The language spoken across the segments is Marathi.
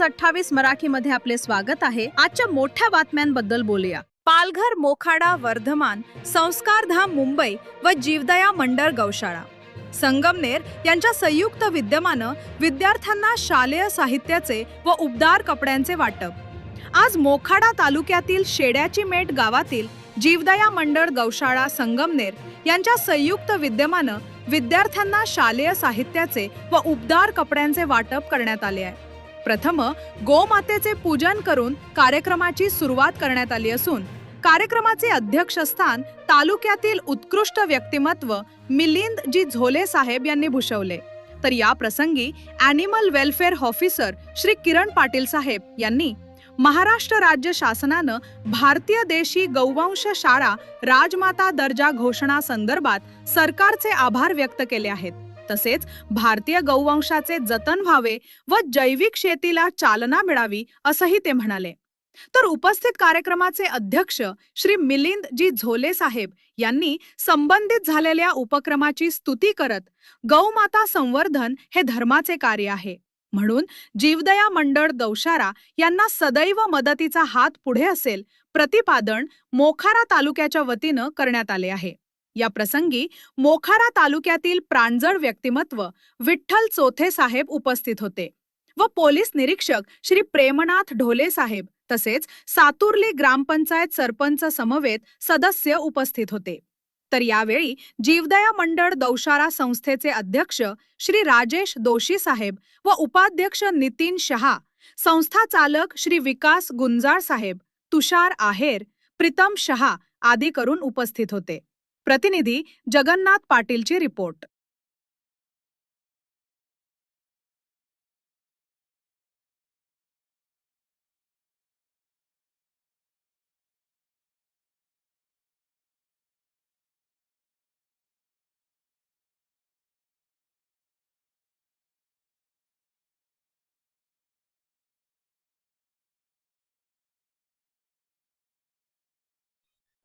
न्यूज अठ्ठावीस मराठी मध्ये आपले स्वागत आहे. आजच्या मोठ्या बातम्यांबद्दल बोलूया. पालघर मोखाडा वर्धमान संस्कारधाम मुंबई व जीवदया मंडळ गौशाळा. संगमनेर यांच्या संयुक्त विद्यमानं विद्यार्थ्यांना शालेय साहित्याचे व उबदार कपड्यांचे वाटप. आज मोखाडा तालुक्यातील शेड्याची मेट गावातील जीवदया मंडळ गौशाळा संगमनेर यांच्या संयुक्त विद्यमानं विद्यार्थ्यांना शालेय साहित्याचे व उबदार कपड्यांचे वाटप करण्यात आले आहे. प्रथम गोमातेचे पूजन करून कार्यक्रमाची सुरुवात करण्यात आली असून कार्यक्रमाचे अध्यक्षस्थान तालुक्यातील उत्कृष्ट व्यक्तिमत्व मिलिंद जी झोले साहेब यांनी भूषवले. तर या प्रसंगी animal welfare officer Shri Kiran Patil साहेब यांनी महाराष्ट्र राज्य शासनानं भारतीय देशी गौवंश शाळा राजमाता दर्जा घोषणा संदर्भात सरकारचे आभार व्यक्त केले आहेत. तसेच भारतीय गौवंशाचे जतन व्हावे व जैविक शेतीला चालना मिळावी असंही ते म्हणाले. तर उपस्थित कार्यक्रमाचे अध्यक्ष श्री मिलिंद जी झोले साहेब यांनी संबंधित झालेल्या उपक्रमाची स्तुती करत गौमाता संवर्धन हे धर्माचे कार्य आहे. म्हणून जीवदया मंडळ दौशारा यांना सदैव मदतीचा हात पुढे असेल प्रतिपादन मोखारा तालुक्याच्या वतीनं करण्यात आले आहे. या प्रसंगी मोखारा तालुक्यातील प्रांजळ व्यक्तिमत्व विठ्ठल चोथे साहेब उपस्थित होते व पोलीस निरीक्षक श्री प्रेमनाथ ढोले साहेब तसेच सातुर्ली ग्रामपंचायत सरपंच समवेत सदस्य उपस्थित होते. तर यावेळी जीवदया मंडळ दौशारा संस्थेचे अध्यक्ष श्री राजेश दोशी साहेब व उपाध्यक्ष नितीन शहा संस्था चालक श्री विकास गुंजाळ साहेब तुषार आहेर प्रीतम शहा आदी करून उपस्थित होते. प्रतिनिधी जगन्नाथ पाटीलची रिपोर्ट.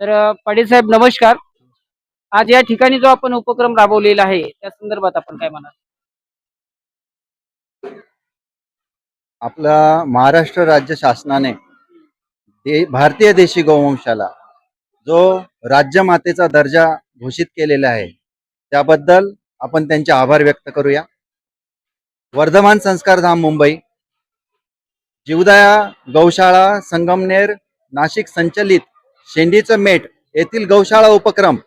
तर पाटील साहेब नमस्कार. आज या ठिकाणी जो आपण उपक्रम राबवलेला आहे त्या संदर्भात आपण काय म्हणाल? आपला महाराष्ट्र राज्य शासनाने दे भारतीय देशी गोवंशाला जो राज्यमातेचा दर्जा घोषित केलेला आहे त्याबद्दल आपण त्यांचे आभार व्यक्त करूया. वर्धमान संस्कार धाम मुंबई जीवदया गौशाळा संगमनेर नाशिक संचलित शेंडीचं मेट येथील गौशाळा उपक्रम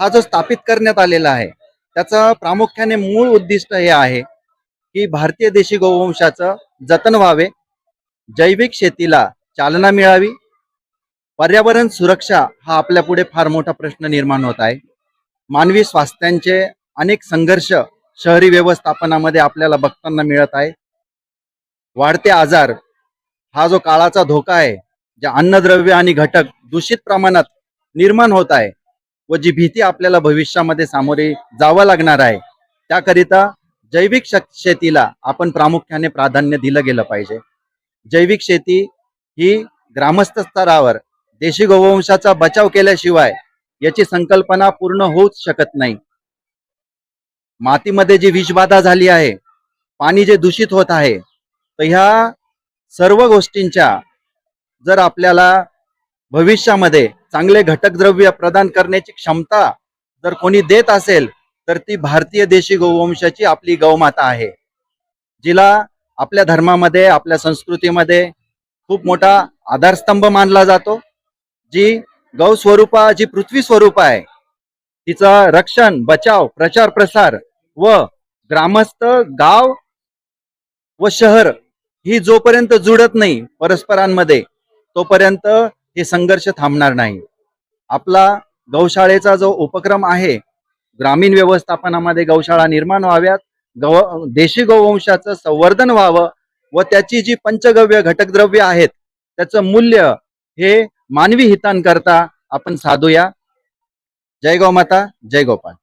हा जो स्थापित करण्यात आलेला आहे त्याचं प्रामुख्याने मूळ उद्दिष्ट हे आहे की भारतीय देशी गोवंशाचं जतन व्हावे जैविक शेतीला चालना मिळावी पर्यावरण सुरक्षा हा आपल्या पुढे फार मोठा प्रश्न निर्माण होत आहे. मानवी स्वास्थ्यांचे अनेक संघर्ष शहरी व्यवस्थापनामध्ये आपल्याला बघताना मिळत आहे. वाढते आजार हा जो काळाचा धोका आहे ज्या अन्नद्रव्य आणि घटक दूषित प्रमाणात निर्माण होत आहे व जी भीती आपल्याला भविष्यामध्ये सामोरे जावं लागणार आहे त्याकरिता जैविक शेतीला आपण प्रामुख्याने प्राधान्य दिलं गेलं पाहिजे. जैविक शेती ही ग्रामस्थ स्तरावर देशी गोवंशाचा बचाव केल्याशिवाय याची संकल्पना पूर्ण होऊच शकत नाही. मातीमध्ये जी विषबाधा झाली आहे पाणी जे दूषित होत आहे तर ह्या सर्व गोष्टींच्या जर आपल्याला भविष्यामध्ये चांगले घटक द्रव्य प्रदान करण्याची क्षमता जर कोणी देत असेल तर ती भारतीय देशी गोवंशाची आपली गौमाता आहे. जिला आपल्या धर्मामध्ये आपल्या संस्कृतीमध्ये खूप मोठा आधारस्तंभ मानला जातो. जी गौ स्वरूपा जी पृथ्वी स्वरूप आहे तिचा रक्षण बचाव प्रचार प्रसार व ग्रामस्थ गाव व शहर ही जोपर्यंत जुडत नाही परस्परांमध्ये तोपर्यंत हे संघर्ष थांबणार नाही. आपला गौशाळेचा जो उपक्रम आहे ग्रामीण व्यवस्थापनामध्ये गौशाळा निर्माण व्हाव्यात गव देशी गोवंशाचं संवर्धन व्हावं व त्याची जी पंचगव्य घटकद्रव्य आहेत त्याचं मूल्य हे मानवी हितांकरता आपण साधूया. जय गौमाता जय गोपाल.